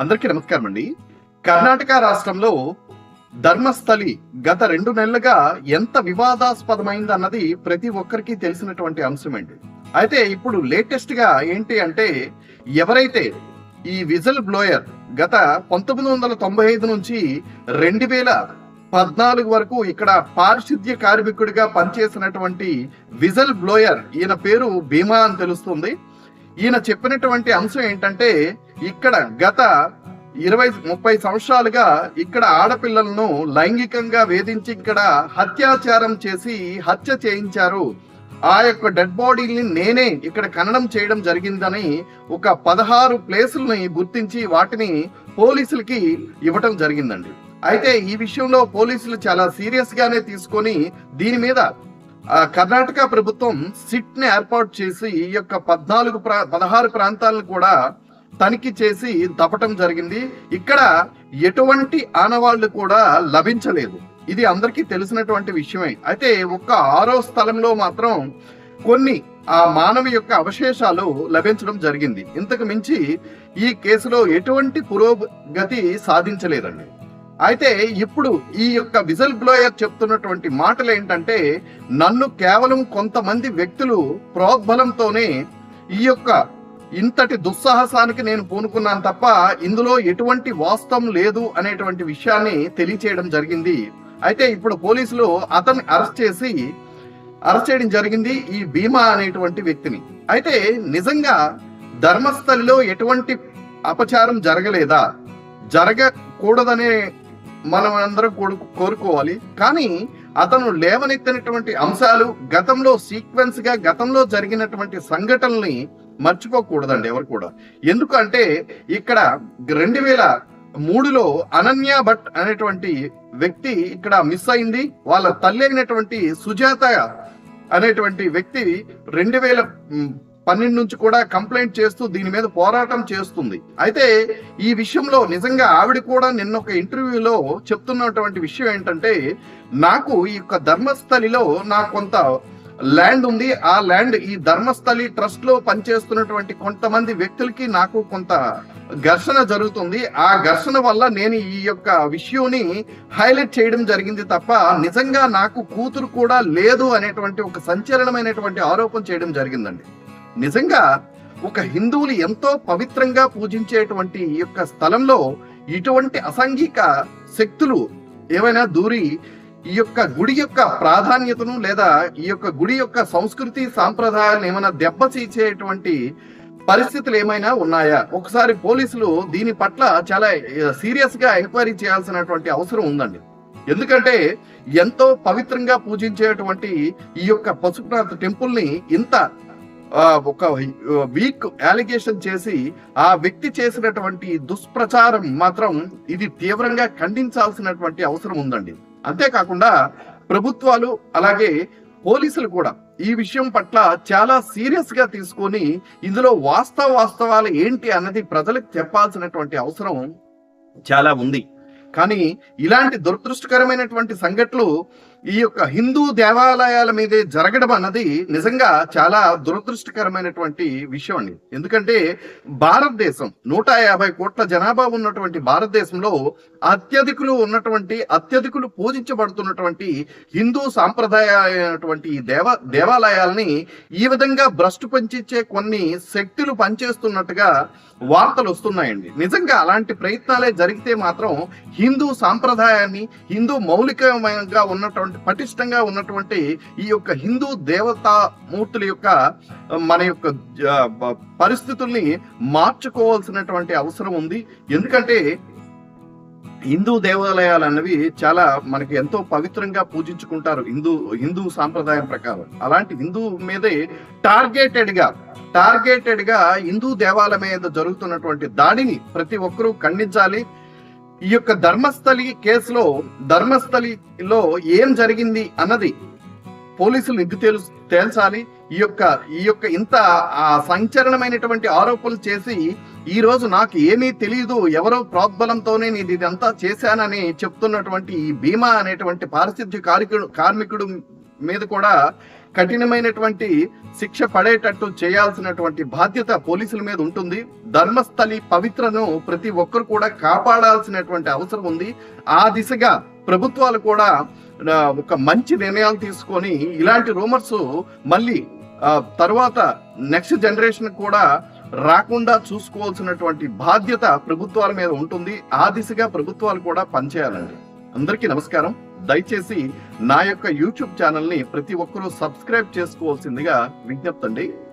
అందరికీ నమస్కారం అండి. కర్ణాటక రాష్ట్రంలో ధర్మస్థలి గత రెండు నెలలుగా ఎంత వివాదాస్పదమైంది అన్నది ప్రతి ఒక్కరికి తెలిసినటువంటి అంశమండి అయితే ఇప్పుడు లేటెస్ట్గా ఏంటి అంటే ఎవరైతే ఈ విజల్ బ్లోయర్ గత పంతొమ్మిది వందల తొంభై ఐదు నుంచి రెండు వేల పద్నాలుగు వరకు ఇక్కడ పారిశుద్ధ్య కార్మికుడిగా పనిచేసినటువంటి విజల్ బ్లోయర్ ఈయన పేరు భీమా అని తెలుస్తుంది. ఈయన చెప్పినటువంటి అంశం ఏంటంటే ఇక్కడ గత ఇరవై ముప్పై సంవత్సరాలుగా ఇక్కడ ఆడపిల్లలను లైంగికంగా వేధించి ఇక్కడ హత్యాచారం చేసి హత్య చేయించారు. ఆ యొక్క డెడ్ బాడీని నేనే ఇక్కడ ఖననం చేయడం జరిగిందని ఒక పదహారు ప్లేసుల్ని గుర్తించి వాటిని పోలీసులకి ఇవ్వటం జరిగిందండి. అయితే ఈ విషయంలో పోలీసులు చాలా సీరియస్ గానే తీసుకొని దీని మీద కర్ణాటక ప్రభుత్వం సిట్ని ఏర్పాటు చేసి ఈ యొక్క పద్నాలుగు ప్రా పదహారు ప్రాంతాలను కూడా తనిఖీ చేసి దపటం జరిగింది. ఇక్కడ ఎటువంటి ఆనవాళ్ళు కూడా లభించలేదు. ఇది అందరికీ తెలిసినటువంటి విషయమే. అయితే ఒక్క ఆరో స్థలంలో మాత్రం కొన్ని ఆ మానవ యొక్క అవశేషాలు లభించడం జరిగింది. ఇంతకు మించి ఈ కేసులో ఎటువంటి పురోగతి సాధించలేదండి. అయితే ఇప్పుడు ఈ యొక్క విజల్ బ్లోయర్ చెప్తున్నటువంటి మాటలు ఏంటంటే నన్ను కేవలం కొంతమంది వ్యక్తులు ప్రోద్బలంతోనే ఈ యొక్క ఇంతటి దుస్సాహసానికి నేను పూనుకున్నాను తప్ప ఇందులో ఎటువంటి వాస్తవం లేదు అనేటువంటి విషయాన్ని తెలియచేయడం జరిగింది. అయితే ఇప్పుడు పోలీసులు అతన్ని అరెస్ట్ చేసి అరెస్ట్ చేయడం జరిగింది ఈ భీమా అనేటువంటి వ్యక్తిని. అయితే నిజంగా ధర్మస్థలిలో ఎటువంటి అపచారం జరగలేదా? జరగకూడదనే మనం అందరం కొడుకు కోరుకోవాలి. కానీ అతను లేవనెత్తినటువంటి అంశాలు గతంలో సీక్వెన్స్గా గతంలో జరిగినటువంటి సంఘటనల్ని మర్చిపోకూడదండి ఎవరు కూడా. ఎందుకంటే ఇక్కడ రెండు వేల మూడులో అనన్య భట్ అనేటువంటి వ్యక్తి ఇక్కడ మిస్ అయింది. వాళ్ళ తల్లి అయినటువంటి సుజాత అనేటువంటి వ్యక్తి రెండు వేల పన్నెండు నుంచి కూడా కంప్లైంట్ చేస్తూ దీని మీద పోరాటం చేస్తుంది. అయితే ఈ విషయంలో నిజంగా ఆవిడ కూడా నిన్న ఒక ఇంటర్వ్యూలో చెప్తున్నటువంటి విషయం ఏంటంటే నాకు ఈ యొక్క ధర్మస్థలిలో నాకు కొంత ల్యాండ్ ఉంది. ఆ ల్యాండ్ ఈ ధర్మస్థలి ట్రస్ట్లో పనిచేస్తున్నటువంటి కొంతమంది వ్యక్తులకి నాకు కొంత ఘర్షణ జరుగుతుంది. ఆ ఘర్షణ వల్ల నేను ఈ యొక్క విషయాన్ని హైలైట్ చేయడం జరిగింది తప్ప నిజంగా నాకు కూతురు కూడా లేదు అనేటువంటి ఒక సంచలనమైనటువంటి ఆరోపణ చేయడం జరిగిందండి. నిజంగా ఒక హిందువులు ఎంతో పవిత్రంగా పూజించేటువంటి ఈ యొక్క స్థలంలో ఇటువంటి అసాంఘిక శక్తులు ఏమైనా దూరి ఈ యొక్క గుడి యొక్క ప్రాధాన్యతను లేదా ఈ యొక్క గుడి యొక్క సంస్కృతి సాంప్రదాయాలను ఏమైనా దెబ్బతీసేటువంటి పరిస్థితులు ఏమైనా ఉన్నాయా? ఒకసారి పోలీసులు దీని పట్ల చాలా సీరియస్గా ఎంక్వైరీ చేయాల్సినటువంటి అవసరం ఉందండి. ఎందుకంటే ఎంతో పవిత్రంగా పూజించేటువంటి ఈ యొక్క పశుపనాథ్ టెంపుల్ని ఇంత ఒక వీక్ అలిగేషన్ చేసి ఆ వ్యక్తి చేసినటువంటి దుష్ప్రచారం మాత్రం ఇది తీవ్రంగా ఖండించాల్సినటువంటి అవసరం ఉందండి. అంతేకాకుండా ప్రభుత్వాలు అలాగే పోలీసులు కూడా ఈ విషయం పట్ల చాలా సీరియస్గా తీసుకొని ఇందులో వాస్తవ వాస్తవాలు ఏంటి అన్నది ప్రజలకు చెప్పాల్సినటువంటి అవసరం చాలా ఉంది. కానీ ఇలాంటి దురదృష్టకరమైనటువంటి సంఘటనలు ఈ యొక్క హిందూ దేవాలయాల మీదే జరగడం అన్నది నిజంగా చాలా దురదృష్టకరమైనటువంటి విషయం అండి. ఎందుకంటే భారతదేశం నూట యాభై కోట్ల జనాభా ఉన్నటువంటి భారతదేశంలో అత్యధికులు ఉన్నటువంటి అత్యధికులు పూజించబడుతున్నటువంటి హిందూ సాంప్రదాయమైనటువంటి దేవ దేవాలయాలని ఈ విధంగా భ్రష్టు పంచించే కొన్ని శక్తులు పనిచేస్తున్నట్టుగా వార్తలు వస్తున్నాయండి. నిజంగా అలాంటి ప్రయత్నాలే జరిగితే మాత్రం హిందూ సాంప్రదాయాన్ని హిందూ మౌలికమైనగా ఉన్నటువంటి పటిష్టంగా ఉన్నటువంటి ఈ యొక్క హిందూ దేవతా మూర్తుల యొక్క మన యొక్క పరిస్థితుల్ని మార్చుకోవాల్సినటువంటి అవసరం ఉంది. ఎందుకంటే హిందూ దేవాలయాలు అన్నవి చాలా మనకి ఎంతో పవిత్రంగా పూజించుకుంటారు హిందూ హిందూ సాంప్రదాయం ప్రకారం. అలాంటి హిందూ మీదే టార్గెటెడ్గా టార్గెటెడ్గా హిందూ దేవాలయం మీద జరుగుతున్నటువంటి దాడిని ప్రతి ఒక్కరూ ఖండించాలి. ఈ యొక్క ధర్మస్థలి కేసులో ధర్మస్థలిలో ఏం జరిగింది అన్నది పోలీసులు నిగ్గు తేలు తేల్చాలి? ఈ యొక్క ఈ యొక్క ఇంత ఆ సంచలనమైనటువంటి ఆరోపణలు చేసి ఈ రోజు నాకు ఏమీ తెలియదు ఎవరో ప్రోద్బలంతోనే నేను ఇదంతా చేశానని చెప్తున్నటువంటి ఈ భీమా అనేటువంటి పారిశుద్ధ్య కార్మికుడు కార్మికుడు మీద కూడా కఠినమైనటువంటి శిక్ష పడేటట్టు చేయాల్సినటువంటి బాధ్యత పోలీసుల మీద ఉంటుంది. ధర్మస్థలి పవిత్రను ప్రతి ఒక్కరు కూడా కాపాడాల్సినటువంటి అవసరం ఉంది. ఆ దిశగా ప్రభుత్వాలు కూడా ఒక మంచి నిర్ణయాలు తీసుకొని ఇలాంటి రూమర్స్ మళ్ళీ తర్వాత నెక్స్ట్ జనరేషన్ కూడా రాకుండా చూసుకోవాల్సినటువంటి బాధ్యత ప్రభుత్వాల మీద ఉంటుంది. ఆ దిశగా ప్రభుత్వాలు కూడా పనిచేయాలండి. అందరికీ నమస్కారం. దయచేసి నా యొక్క యూట్యూబ్ ఛానల్ని ప్రతి ఒక్కరూ సబ్స్క్రైబ్ చేసుకోవాల్సిందిగా విజ్ఞప్తండి. అండి